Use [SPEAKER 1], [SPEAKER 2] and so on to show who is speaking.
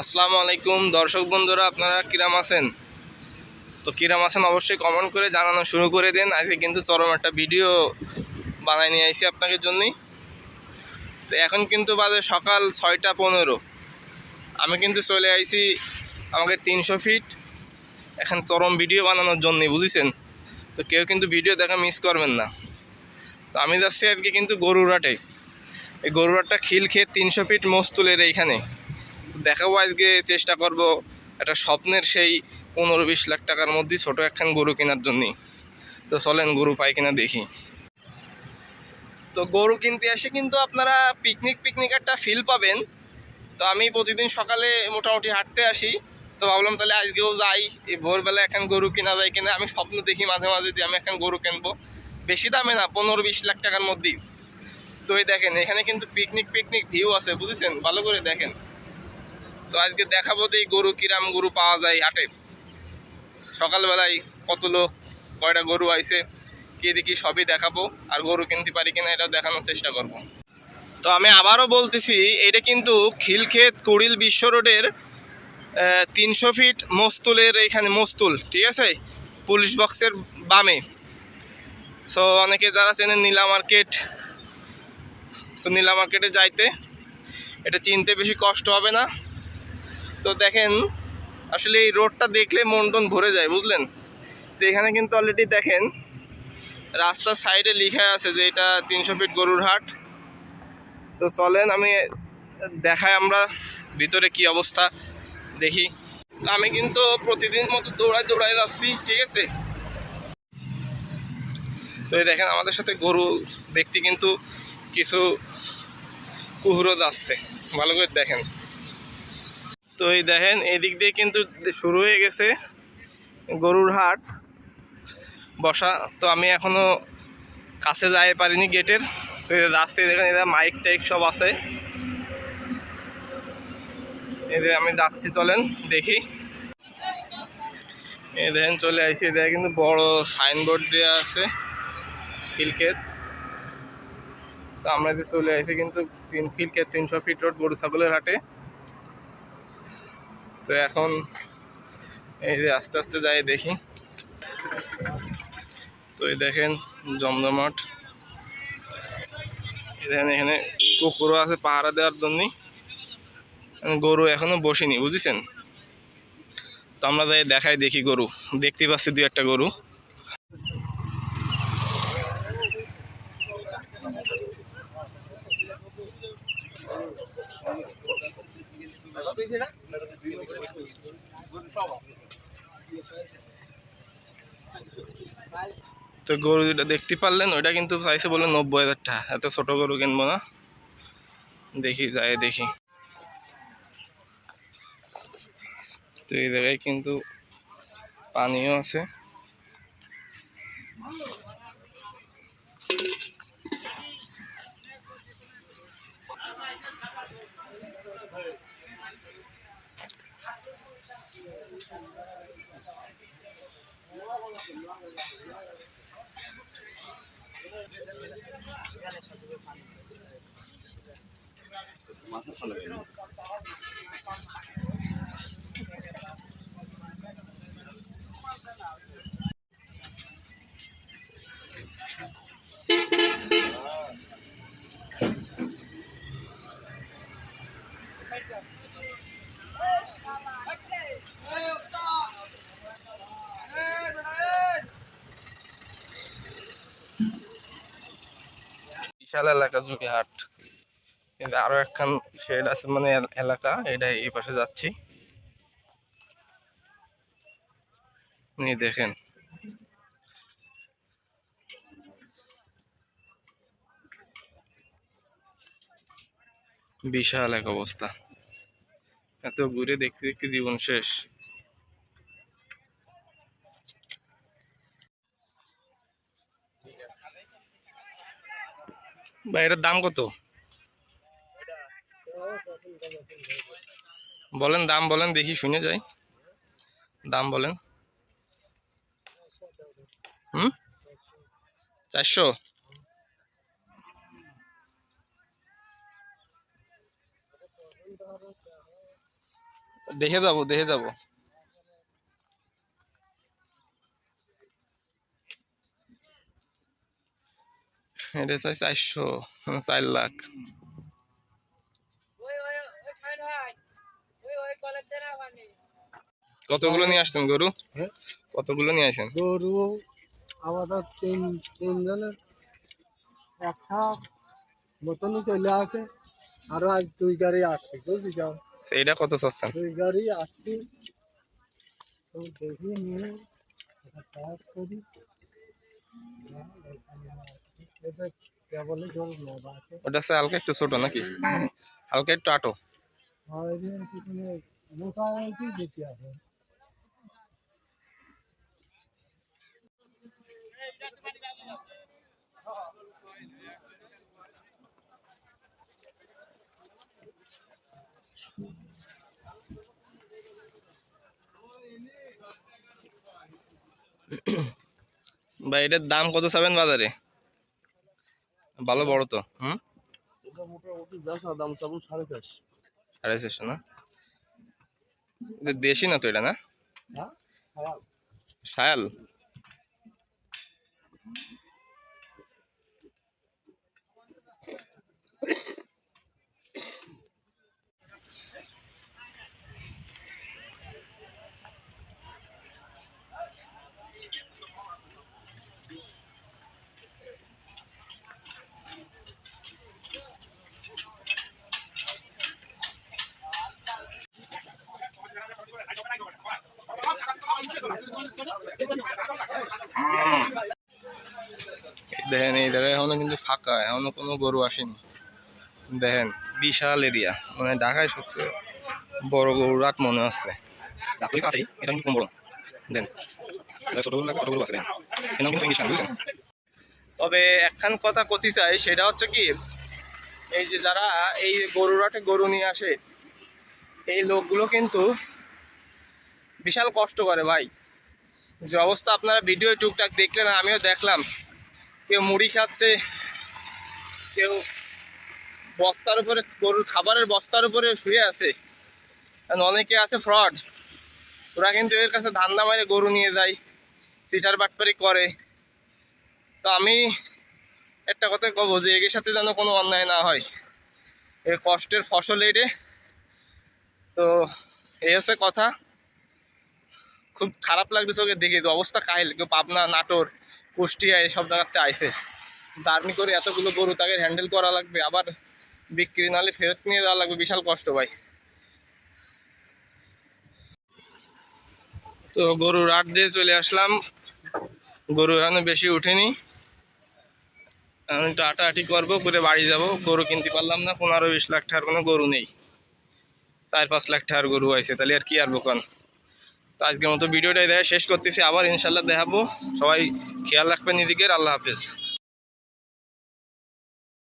[SPEAKER 1] আসসালামু আলাইকুম। দর্শক বন্ধুরা, আপনারা কিরাম আছেন? তো কিরাম আছেন অবশ্যই কমেন্ট করে জানানো শুরু করে দেন। আজকে কিন্তু চরম একটা ভিডিও বানাই নিয়ে আইছি আপনাদের জন্যই। তো এখন কিন্তু বাজে সকাল ছয়টা পনেরো। আমি কিন্তু চলে আইছি আমাকে তিনশো ফিট এখন চরম ভিডিও বানানোর জন্যই, বুঝেছেন? তো কেউ কিন্তু ভিডিও দেখা মিস করবেন না। তো আমি যাচ্ছি আজকে কিন্তু গরুরাটে এই গরুরাটটা খিল খেয়ে তিনশো ফিট মস্তুলের এইখানে। দেখাবো আজকে, চেষ্টা করব একটা স্বপ্নের সেই পনেরো বিশ লাখ টাকার মধ্যে ছোটো একখান গরু কেনার জন্যই। তো চলেন, গরু পাই কিনা দেখি। তো গরু কিনতে এসে কিন্তু আপনারা পিকনিক পিকনিক একটা ফিল পাবেন। তো আমি প্রতিদিন সকালে মোটামুটি হাঁটতে আসি। তো ভাবলাম তাহলে আজকেও যাই, এই ভোরবেলা এখন গরু কেনা যায় কিনা, আমি স্বপ্ন দেখি মাঝে মাঝে যে আমি এখন গরু কিনবো। বেশি দামে না, পনেরো বিশ লাখ টাকার মধ্যেই। তো এই দেখেন, এখানে কিন্তু পিকনিক পিকনিক ভিউ আছে, বুঝেছেন? ভালো করে দেখেন। তো আজকে দেখাবো তো এই গরু কিরাম গরু পাওয়া যায় হাটে। সকালবেলায় কত লোক, কয়টা গরু আইছে, কে দেখি সবই দেখাবো, আর গরু কিনতে পারি কিনা এটাও দেখানোর চেষ্টা করব। তো আমি আবারও বলতেছি, এটা কিন্তু খিলক্ষেত কুড়িল বিশ্ব রোডের তিনশো ফিট মস্তুলের এইখানে মস্তুল, ঠিক আছে? পুলিশ বক্সের বামে। সো অনেকে যারা চেনেন নীলা মার্কেট সো নীলা মার্কেটে যাইতে, এটা চিনতে বেশি কষ্ট হবে না। তো দেখেন, আসলে এই রোডটা দেখলে মন টন ভরে যায়, বুঝলেন? তো এখানে কিন্তু অলরেডি দেখেন, রাস্তার সাইডে লিখা আছে যে এটা তিনশো ফিট গরুর হাট। তো চলেন, আমি দেখাই আমরা ভিতরে কি অবস্থা, দেখি। আমি কিন্তু প্রতিদিন মতো দৌড়ায় দৌড়াই যাচ্ছি, ঠিক আছে? তো দেখেন, আমাদের সাথে গরু দেখতে কিন্তু কিছু কুহুরো যাচ্ছে ভালো করে দেখেন। তো এই দেখেন, এদিক দিয়ে কিন্তু শুরু হয়ে গেছে গরুর হাট। বসা, তো আমি এখনও কাছে যাই পারিনি গেটের। তো রাস্তায় দেখেন এরা মাইক টাইক সব আছে। এদের আমি যাচ্ছি, চলেন দেখি। এ দেখেন, চলে আসছি দেখেন কিন্তু বড় সাইনবোর্ড দেওয়া আছে, খিলক্ষেত। তো আমরা যে চলে আসি কিন্তু তিন খিলক্ষেত তিনশো ফিট রোড গরু ছাগলের হাটে। তো এখন এই যে আস্তে আস্তে যাই দেখি। তো এই দেখেন জমজমাট। এখানে দেখেন এখানে কুকুরও আছে পাহারা দেওয়ার জন্য। গরু এখনও বসিনি, বুঝেছেন? তো আমরা যাই দেখাই দেখি গরু। দেখতে পাচ্ছি দু একটা গরু। তো গরু যেটা দেখতে পারলেন, ওইটা কিন্তু চাইছে বলে নব্বই হাজার টাকা। এত ছোট গরু কিনবো না। দেখি, যাই দেখি। তো এই জায়গায় কিন্তু পানিও আছে। বিশাল এলাকা ঝুঁকি হাট কিন্তু আরও একখান শেড আছে মানে এলাকা, এটা এই পাশে যাচ্ছি। নি দেখেন। বিশাল এক অবস্থা। এত ঘুরে দেখতে দেখতে জীবন শেষ। ভাই, এটার দাম কত? বলেন, দাম বলেন, দেখি শুনে যাই। দাম বলেন। হুম? চারশো? দেখে যাব দেখে যাব। এটা চাই চারশো, চার লাখ। কতগুলো নিয়ে আসছেন গরু?
[SPEAKER 2] হ্যাঁ?
[SPEAKER 1] কতগুলো নিয়ে আসেন
[SPEAKER 2] গরু আমাদের তিন তিনজনের। একটা মতনই চলে আসে আরও আজ দুই গাড়ি আসছে বুঝলি যাও
[SPEAKER 1] এটা কত চাচ্ছেন?
[SPEAKER 2] দুই গাড়ি আসছি। তো দেখি নিয়ে কাজ করি।
[SPEAKER 1] ওটা হালকা একটু ছোট নাকি? হালকা একটু আটো।
[SPEAKER 2] মোটামুটি বেশি আছে?
[SPEAKER 1] ভাই এটার দাম কত চাবেন বাজারে? ভালো বড় তো হুম?
[SPEAKER 2] এটা মোটামুটি বেচা দাম চাবো সাড়ে চারশো।
[SPEAKER 1] সাড়ে চারশো না? দেশি না তো এটা না?
[SPEAKER 2] হ্যাঁ খারাপ।
[SPEAKER 1] দেখেন, এই জায়গায় এখনও কিন্তু ফাঁকা, এখনও কোনো গরু আসেনি। দেখেন, বিশাল এরিয়া মানে ঢাকায় সবচেয়ে বড় গরু রাত মনে হচ্ছে। তবে একখান কথা কথি চাই, সেটা হচ্ছে কি, এই যে যারা এই গরুরাটে গরু নিয়ে আসে, এই লোকগুলো কিন্তু বিশাল কষ্ট করে ভাই। যে অবস্থা, আপনারা ভিডিও টুকটাক দেখলেন, আমিও দেখলাম। কেউ মুড়ি খাচ্ছে, কেউ বস্তার উপরে, গরুর খাবারের বস্তার উপরে শুয়ে আছে। অনেকে আছে ফ্রড ওরা কিন্তু এর কাছে ধান্দা মারে গরু নিয়ে যায় সিটার বাটপারি করে। তো আমি একটা কথা কব যে এগের সাথে যেন কোনো অন্যায় না হয়। এ কষ্টের ফসল এটে তো এই হচ্ছে কথা। খুব খারাপ লাগতেছে ওকে দেখে। অবস্থা কাহিল, কেউ পাবনা, নাটোর, কুষ্টিয়া এইসব জায়গাতে আইসে জার্নি করে এতগুলো গরু তাকে হ্যান্ডেল করা লাগবে, আবার বিক্রি নালে ফেরত নিয়ে যাওয়া লাগবে, বিশাল কষ্ট ভাই। তো গরু রাত দিয়ে চলে আসলাম। গরু এখানে বেশি উঠেনি। আমি একটু আটাআটি করব করে বাড়ি যাব। গরু কিনতে পারলাম না, পনেরো বিশ লাখ টাকার কোনো গরু নেই। চার পাঁচ লাখ টাকার গরু আছে তাহলে আর কি আর বোকান? তো আজকের মতো ভিডিওটাই দেখা শেষ করতেছি, আবার ইনশাল্লাহ দেখাবো। সবাই খেয়াল রাখবেন নিজেকে আল্লাহ হাফেজ।